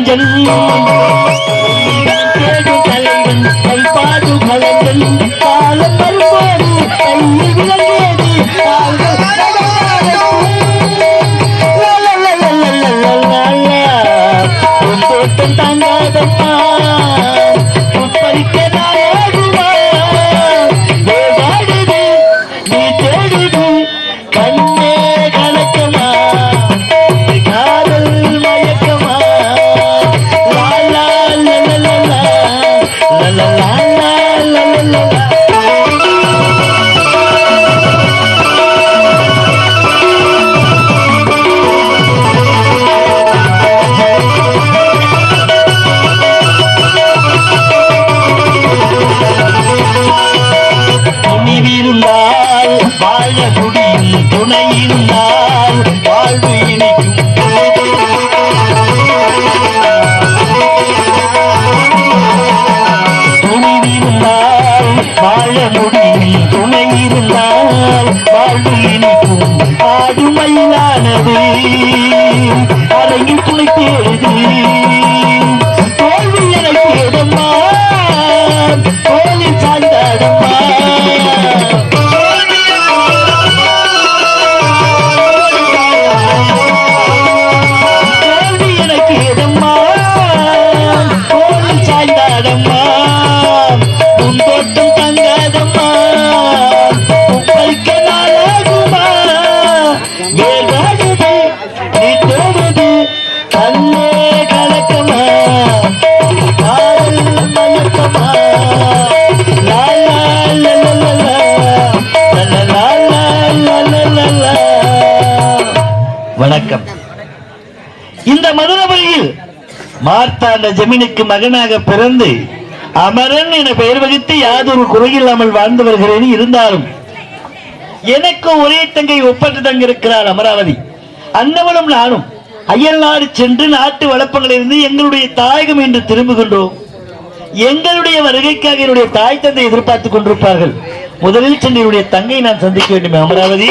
கலைஞன் தேடும் கலைஞன் கைப்பாடு கலைஞன் காலம் வரும்போது கையில் விளங்கேது கால்கள் வாழ முடியும் வாழ்வு இணைக்கும் துணிவிருந்தால் வாழ முடியும் துணை இருந்தால் வாழ்வு இணைக்கும் ஆடுமையிலானது அரங்கி துணை தேடுது தங்காதம்மா. உந்தோட்டம் தங்காதம்மா. உப்பளிக்க வணக்கம். இந்த மதுரபுரியில் மார்த்தாண்ட ஜமீனுக்கு மகனாக பிறந்து அமரன் என பெயர் வகித்து யாதொரு குறையில்லாமல் வாழ்ந்து வருகிறேன் இருந்தாலும் எனக்கு ஒரே தங்கை ஒப்பற்று தங்கியிருக்கிறார் அமராவதி. அன்னவளும் நானும் அயல் நாடு சென்று நாட்டு வளப்பங்களிலிருந்து எங்களுடைய தாயகம் என்று திரும்புகின்றோம். எங்களுடைய வருகைக்காக என்னுடைய தாய் தந்தை எதிர்பார்த்துக் கொண்டிருப்பார்கள். முதலில் சென்று என்னுடைய தங்கை நான் சந்திக்க வேண்டும் அமராவதி.